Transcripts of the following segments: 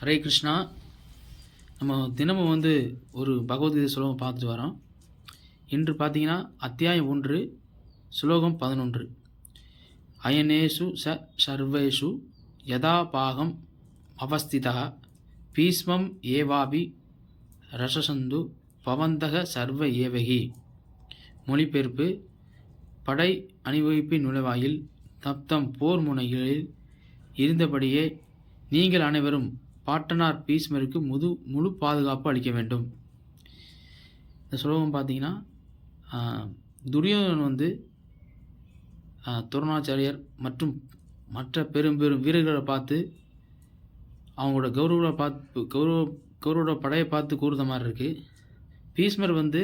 ஹரே கிருஷ்ணா. நம்ம தினமும் வந்து ஒரு பகவத்கீதை சுலோகம் பார்த்துட்டு வரோம். இன்று பார்த்தீங்கன்னா அத்தியாயம் ஒன்று ஸ்லோகம் பதினொன்று. அயனேஷு ச சர்வேஷு யதா பாகம் அவஸ்திதா பீஸ்மம் ஏவாபி ரசசந்து பவந்தக சர்வ ஏவகி. மொழிபெயர்ப்பு படை அணிவகுப்பின் நுழைவாயில் தப்தம் போர் முனைகளில் இருந்தபடியே நீங்கள் அனைவரும் பாட்டனார் பீஸ்மருக்கு முது முழு பாதுகாப்பு அளிக்க வேண்டும். இந்த ஸ்லோகம் பார்த்தீங்கன்னா ஆஹ், துரியோதனன் வந்து ஆஹ், மற்றும் மற்ற பெரும் பெரும் வீரர்களை பார்த்து அவங்களோட கௌரவ பார்த்து கௌரவ கௌரவோட படையை பார்த்து கூறுத மாதிரி இருக்குது பீஸ்மர் வந்து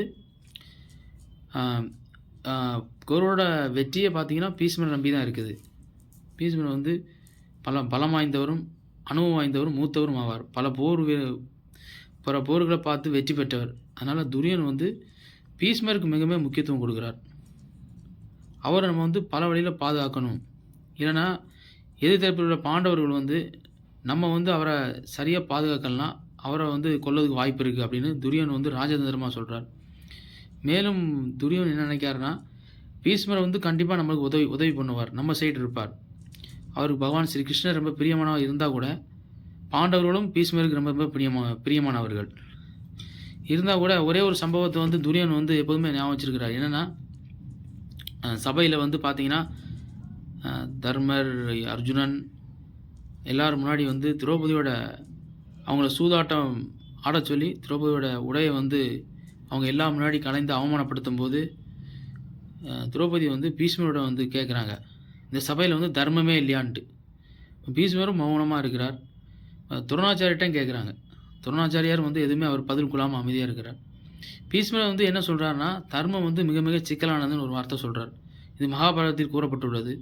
கௌரவோட வெற்றியை பார்த்தீங்கன்னா பீஸ்மர் நம்பி தான் இருக்குது. பீஸ்மர் வந்து பல பலம் வாய்ந்தவரும் அனுபவம் வாய்ந்தவரும் மூத்தவரும் ஆவார். பல போர் பல போர்களை பார்த்து வெற்றி பெற்றவர். அதனால் துரியன் வந்து பீஸ்மருக்கு மிகவே முக்கியத்துவம் கொடுக்குறார். அவரை நம்ம வந்து பல வழியில் பாதுகாக்கணும். இல்லைன்னா எதிர்த்தரப்பில் உள்ள பாண்டவர்கள் வந்து நம்ம வந்து அவரை சரியாக பாதுகாக்கலாம் அவரை வந்து கொல்லதுக்கு வாய்ப்பு இருக்குது அப்படின்னு துரியன் வந்து ராஜதந்திரமாக சொல்கிறார் மேலும் துரியன் என்ன நினைக்காருன்னா பீஸ்மரை வந்து கண்டிப்பாக நம்மளுக்கு உதவி உதவி பண்ணுவார். நம்ம சைடு இருப்பார். அவருக்கு பகவான் ஸ்ரீ கிருஷ்ணர் ரொம்ப பிரியமானவர் இருந்தால் கூட பாண்டவர்களும் பீஷ்மருக்கு ரொம்ப ரொம்ப பிரியமா பிரியமானவர்கள். இருந்தால் கூட ஒரே ஒரு சம்பவத்தை வந்து துரியன் வந்து எப்போதுமே ஞாபகம் வச்சிருக்கிறார். என்னென்னா சபையில் வந்து பார்த்தீங்கன்னா தர்மர் அர்ஜுனன் எல்லோரும் முன்னாடி வந்து திரௌபதியோட அவங்கள சூதாட்டம் ஆட சொல்லி திரௌபதியோட உடையை வந்து அவங்க எல்லா முன்னாடி கலைந்து அவமானப்படுத்தும் போது திரௌபதி வந்து பீஷ்மரோட வந்து கேட்குறாங்க இந்த சபையில் வந்து தர்மமே இல்லையான்ட்டு. பீஷ்மரும் மௌனமாக இருக்கிறார். அஹ், கேட்குறாங்க துரோணாச்சாரியார் வந்து எதுவுமே அவர் பதில் கொள்ளாமல் அமைதியாக இருக்கிறார். பீஷ்மர் வந்து என்ன சொல்கிறாருன்னா தர்மம் வந்து மிக மிக சிக்கலானதுன்னு ஒரு வார்த்தை சொல்கிறார் இது மகாபாரதத்தில் கூறப்பட்டுள்ளது.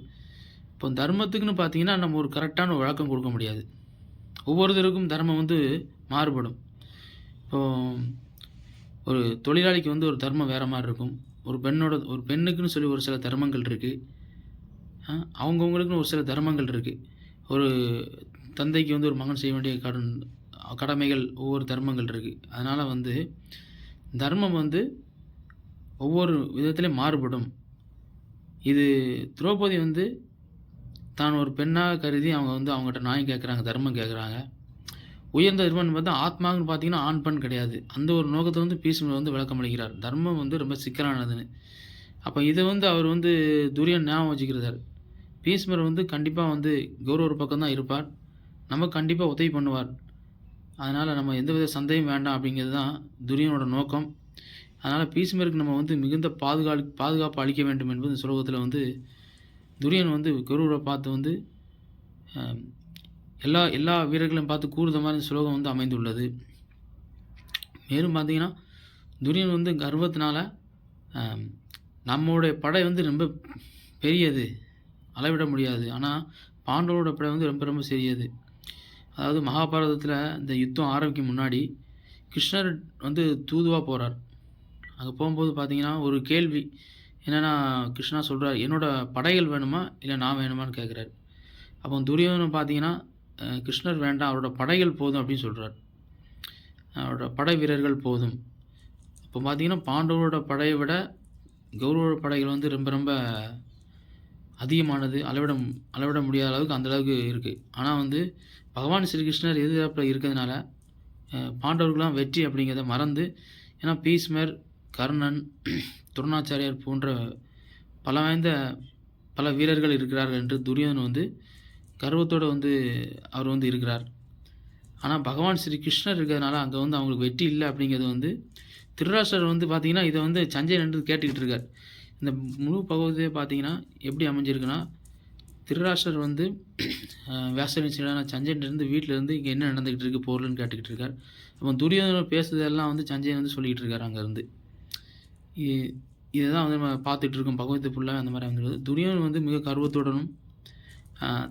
இப்போ தர்மத்துக்குன்னு பார்த்தீங்கன்னா நம்ம ஒரு கரெக்டான வழக்கம் கொடுக்க முடியாது. ஒவ்வொருத்தருக்கும் தர்மம் வந்து மாறுபடும். இப்போ ஒரு தொழிலாளிக்கு வந்து ஒரு தர்மம் வேறு மாதிரி இருக்கும். ஒரு பெண்ணோட ஒரு பெண்ணுக்குன்னு சொல்லி ஒரு சில தர்மங்கள் இருக்குது அவங்கவுங்களுக்குன்னு ஒரு சில தர்மங்கள் இருக்குது ஒரு தந்தைக்கு வந்து ஒரு மகன் செய்ய வேண்டிய கடன் கடமைகள் ஒவ்வொரு தர்மங்கள் இருக்குது அதனால் வந்து தர்மம் வந்து ஒவ்வொரு விதத்திலையும் மாறுபடும். இது திரௌபதி வந்து தான் ஒரு பெண்ணாக கருதி அவங்க வந்து அவங்ககிட்ட நாயம் கேட்குறாங்க தர்மம் கேட்குறாங்க உயர்ந்த தர்மம்னு பார்த்தா ஆத்மான்னு பார்த்தீங்கன்னா ஆண் பெண் கிடையாது. அந்த ஒரு நோக்கத்தை வந்து பீஷ்மர் வந்து விளக்கம் அளிக்கிறார். தர்மம் வந்து ரொம்ப சிக்கலானதுன்னு. அப்போ இதை வந்து அவர் வந்து துரியன் ஞாபகம் வச்சுக்கிறார். பீஷ்மர் வந்து கண்டிப்பாக வந்து கௌரவ பக்கம் தான் இருப்பார். நமக்கு கண்டிப்பாக உதவி பண்ணுவார். அதனால் நம்ம எந்தவித சந்தேகம் வேண்டாம் அப்படிங்கிறது தான் துரியனோட நோக்கம். அதனால் பீஷ்மருக்கு நம்ம வந்து மிகுந்த பாதுகா பாதுகாப்பு அளிக்க வேண்டும் என்பது இந்த சுலோகத்தில் வந்து துரியன் வந்து கௌரவரை பார்த்து வந்து எல்லா எல்லா வீரர்களையும் பார்த்து கூறுத மாதிரி இந்த சுலோகம் வந்து அமைந்துள்ளது. மேலும் பார்த்தீங்கன்னா துரியன் வந்து கர்வத்தினால நம்மளுடைய படை வந்து ரொம்ப பெரியது. அளவிட முடியாது. ஆனால் பாண்டவரோட படை வந்து ரொம்ப ரொம்ப சிறியது. அதாவது மகாபாரதத்தில் இந்த யுத்தம் ஆரம்பிக்கும் முன்னாடி கிருஷ்ணர் வந்து தூதுவாக போகிறார் அங்கே போகும்போது பார்த்தீங்கன்னா ஒரு கேள்வி. என்னென்னா கிருஷ்ணா சொல்கிறார் என்னோடய படைகள் வேணுமா? இல்லை நான் வேணுமான்னு கேட்குறாரு அப்போ துரியோதனம் பார்த்தீங்கன்னா கிருஷ்ணர் வேண்டாம் அவரோட படைகள் போதும் அப்படின்னு சொல்கிறார் அவரோட படை வீரர்கள் போதும். இப்போ பார்த்தீங்கன்னா பாண்டவரோட படையை விட கௌரவோட படைகள் வந்து ரொம்ப ரொம்ப அதிகமானது அளவிட அளவிட முடியாத அளவுக்கு அந்தளவுக்கு இருக்குது ஆனால் வந்து பகவான் ஸ்ரீகிருஷ்ணர் எதிர்ப்பில் இருக்கிறதுனால அஹ், பாண்டவர்கள்லாம் வெற்றி அப்படிங்கிறத மறந்து ஏன்னா பீஸ்மர் கர்ணன் துரோணாச்சாரியார் போன்ற பல வாய்ந்த பல வீரர்கள் இருக்கிறார்கள் என்று துரியோதன் வந்து கர்வத்தோடு வந்து அவர் வந்து இருக்கிறார். ஆனால் பகவான் ஸ்ரீ கிருஷ்ணர் இருக்கிறதுனால அங்கே வந்து அவங்களுக்கு வெற்றி இல்லை அப்படிங்கிறது வந்து திருராஷ்டர் வந்து பார்த்திங்கன்னா இதை வந்து சஞ்சய் நின்று கேட்டுக்கிட்டு இருக்கார். இந்த முழு பகவதே பார்த்தீங்கன்னா எப்படி அமைஞ்சிருக்குன்னா திருராஷ்டர் வந்து அஹ், சீடான சஞ்சயன் வீட்டில் இருந்து இங்கே என்ன நடந்துக்கிட்டு இருக்கு போர்லன்னு கேட்டுக்கிட்டு இருக்கார். அப்போ துரியோதனர் பேசுறதெல்லாம் வந்து சஞ்சயன் வந்து சொல்லிக்கிட்டு இருக்கார் அங்கேருந்து. இதை தான் வந்து நம்ம பார்த்துட்டு இருக்கோம். பகவத்தை ஃபுல்லாக அந்த மாதிரி அமைகிறது துரியோன் வந்து மிக கர்வத்துடனும்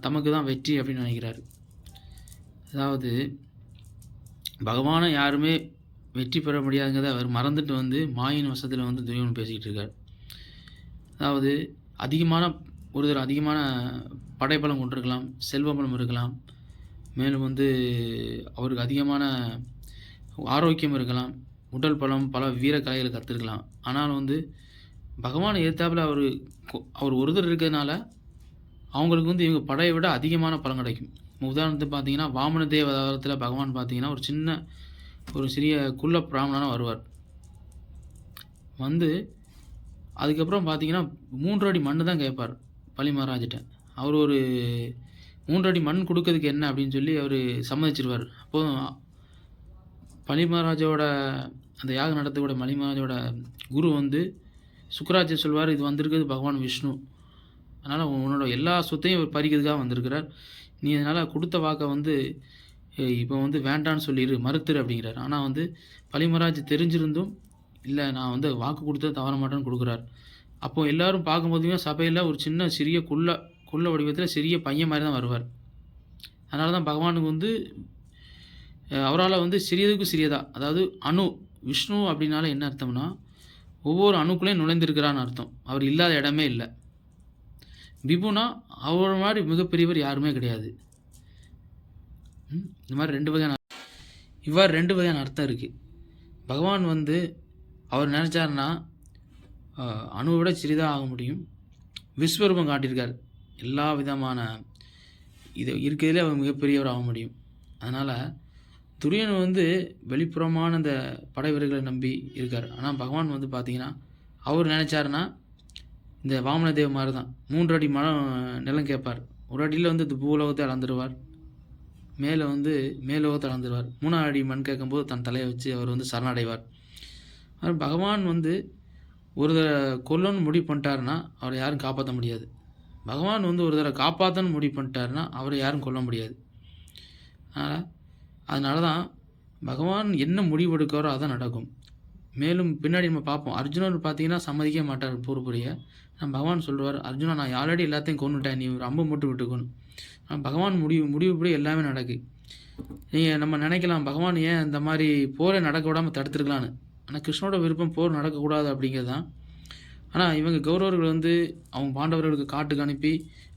தமக்கு தான் வெற்றி அப்படின்னு நினைக்கிறாரு. அதாவது பகவானை யாருமே வெற்றி பெற முடியாதுங்கிறத அவர் மறந்துட்டு வந்து மாயின் வசத்தில் வந்து துரியோன் பேசிக்கிட்டு இருக்கார். அதாவது அதிகமான ஒருத்தர் அதிகமான படைபலம் கொண்டிருக்கலாம் செல்வ பலம் இருக்கலாம். மேலும் வந்து அவருக்கு அதிகமான ஆரோக்கியம் இருக்கலாம். உடல் பலம் பல வீர கலைகளை கற்றுருக்கலாம் ஆனாலும் வந்து பகவானை எதிர்த்தாப்பில் அவர் அவர் ஒருத்தர் இருக்கிறதுனால அவங்களுக்கு வந்து இவங்க படையை விட அதிகமான பலம் கிடைக்கும். உதாரணத்துக்கு பார்த்தீங்கன்னா வாமன தேவதாரத்தில் பகவான் பார்த்தீங்கன்னா ஒரு சின்ன ஒரு சிறிய குள்ள பிராமணனாக வருவார். வந்து அதுக்கப்புறம் பார்த்தீங்கன்னா மூன்று அடி மண்ணு தான் கேட்பார் பலி அவர் ஒரு மூன்றடி மண் கொடுக்கறதுக்கு என்ன அப்படின்னு சொல்லி அவர் சம்மதிச்சிருவார். அப்போதும் பலி அந்த யாகம் நடத்தக்கூடிய மலிமாராஜோட குரு வந்து சுக்கராஜர் சொல்வார் இது வந்திருக்கிறது பகவான் விஷ்ணு. அதனால் உன்னோட எல்லா சொத்தையும் இவர் பறிக்கிறதுக்காக வந்திருக்கிறார். நீ அதனால் கொடுத்த வாக்கை வந்து இப்போ வந்து வேண்டான்னு சொல்லிடு மறுத்துரு அப்படிங்கிறார். ஆனால் வந்து பலிமராஜ் தெரிஞ்சிருந்தும் இல்லை நான் வந்து வாக்கு கொடுத்தா தவற மாட்டேன்னு கொடுக்குறாரு. அப்போ எல்லாரும் பார்க்கும்போதுமே சபையில் ஒரு சின்ன சிறிய குள்ள குள்ள வடிவத்தில் சிறிய பையன் மாதிரி தான் வருவார். அதனால தான் பகவானுக்கு வந்து அவரால் வந்து சிறியதுக்கு சிறியதா அதாவது அணு விஷ்ணு அப்படின்னால என்ன அர்த்தம்னா ஒவ்வொரு அணுக்குள்ளேயும் நுழைந்திருக்கிறான்னு அர்த்தம். அவர் இல்லாத இடமே இல்லை. விபுனா அவர் மாதிரி மிகப்பெரியவர் யாருமே கிடையாது. இந்த மாதிரி ரெண்டு வகையான இவ்வாறு ரெண்டு வகையான அர்த்தம் இருக்குது பகவான் வந்து அவர் நினச்சாருன்னா அணுவை விட சிறிதாக ஆக முடியும். விஸ்வரூபம் காட்டியிருக்கார். எல்லா விதமான இது இருக்கிறதுலே அவர் மிகப்பெரியவர் ஆக முடியும். அதனால் துரியன் வந்து வெளிப்புறமான அந்த படை வீரர்களை நம்பி இருக்கார். ஆனால் பகவான் வந்து பார்த்தீங்கன்னா அவர் நினச்சாருன்னா இந்த வாமன தேவ மாதிரி தான் மூன்று அடி மலம் நிலம் கேட்பார். ஒரு அடியில் வந்து இந்த பூலோகத்தை அளந்துருவார். மேலே வந்து மேலோகத்தை அளந்துருவார். மூணாவது அடி மண் கேட்கும்போது தன் தலையை வச்சு அவர் வந்து சரணடைவார். ஆனால் பகவான் வந்து ஒரு தடவை கொல்லணும்னு முடிவு பண்ணிட்டாருன்னா அவரை யாரும் காப்பாற்ற முடியாது. பகவான் வந்து ஒரு தடவை காப்பாற்றணும்னு முடிவு பண்ணிட்டாருன்னா அவரை யாரும் கொல்ல முடியாது. அதனால் அதனால தான் பகவான் என்ன முடிவு எடுக்காரோ அதான் நடக்கும். மேலும் பின்னாடி நம்ம பார்ப்போம். அர்ஜுனர் பார்த்தீங்கன்னா சம்மதிக்க மாட்டார் போர் நான் பகவான் சொல்லுவார் அர்ஜுனா நான் ஆல்ரெடி எல்லாத்தையும் கொண்டுட்டேன் நீ ஒரு அம்பு மட்டும் விட்டுக்கணும் ஆனால் பகவான் முடிவு முடிவுப்படி எல்லாமே நடக்கு. நீங்கள் நம்ம நினைக்கலாம் பகவான் ஏன் இந்த மாதிரி போரை நடக்க விடாமல் தடுத்துருக்கலான்னு ஆனால் கிருஷ்ணனோட விருப்பம் போர் நடக்கக்கூடாது அப்படிங்கிறது தான் ஆனால் இவங்க கௌரவர்கள் வந்து அவங்க பாண்டவர்களுக்கு காட்டுக்கு அனுப்பி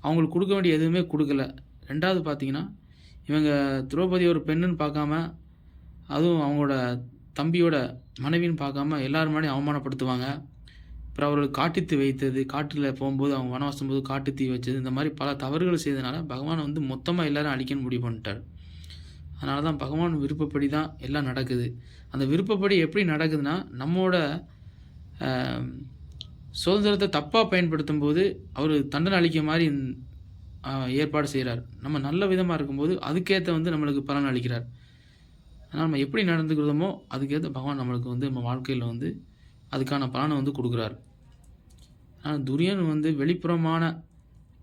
அவங்களுக்கு கொடுக்க வேண்டிய எதுவுமே கொடுக்கல. ரெண்டாவது பார்த்தீங்கன்னா இவங்க திரௌபதி ஒரு பெண்ணுன்னு பார்க்காம அதுவும் அவங்களோட தம்பியோட மனைவின்னு பார்க்காம எல்லாரும் முன்னாடியும் அவமானப்படுத்துவாங்க. அப்புறம் அவர்களுக்கு காட்டுத்தீ வைத்தது காட்டில் போகும்போது அவங்க வனவாசம் போது காட்டுத்தீ வச்சது இந்த மாதிரி பல தவறுகள் செய்ததுனால பகவான் வந்து மொத்தமாக எல்லாரும் அழிக்கன்னு முடிவு பண்ணிட்டார். அதனால தான் பகவான் விருப்பப்படி தான் எல்லாம் நடக்குது. அந்த விருப்பப்படி எப்படி நடக்குதுன்னா நம்மோட சுதந்திரத்தை தப்பாக பயன்படுத்தும் போது அவர் தண்டனை அளிக்க மாதிரி ஏற்பாடு செய்கிறார் நம்ம நல்ல விதமாக இருக்கும்போது அதுக்கேற்ற வந்து நம்மளுக்கு பலன் அளிக்கிறார். அதனால் நம்ம எப்படி நடந்துக்கிறோமோ அதுக்கேற்ற பகவான் நம்மளுக்கு வந்து நம்ம வாழ்க்கையில் வந்து அதுக்கான பலனை வந்து கொடுக்குறாரு. ஆனால் துரியன் வந்து வெளிப்புறமான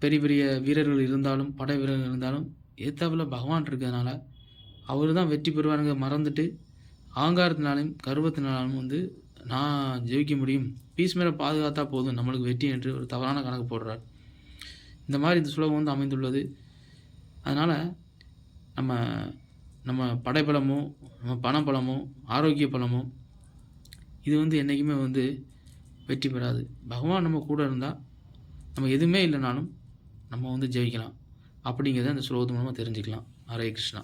பெரிய பெரிய வீரர்கள் இருந்தாலும் படை வீரர்கள் இருந்தாலும் ஏத்தாவில் பகவான் இருக்கிறதுனால அவர் தான் வெற்றி பெறுவாருங்க மறந்துட்டு. ஆங்காரத்தினாலும் கர்வத்தினாலும் வந்து நான் ஜெயிக்க முடியும். பீஸ் மேலே பாதுகாத்தா போதும். நம்மளுக்கு வெற்றி என்று ஒரு தவறான கணக்கு போடுறார். இந்த மாதிரி இந்த சுலகம் வந்து அமைந்துள்ளது. அதனால் நம்ம நம்ம படைப்பலமோ நம்ம பணப்பலமோ ஆரோக்கிய பலமோ இது வந்து என்றைக்குமே வந்து வெற்றி பெறாது. பகவான் நம்ம கூட இருந்தால் நம்ம எதுவுமே இல்லைனாலும் நம்ம வந்து ஜெயிக்கலாம். அப்படிங்கிறத அந்த சுலோகத்து மூலமாக தெரிஞ்சுக்கலாம். ஹரே கிருஷ்ணா.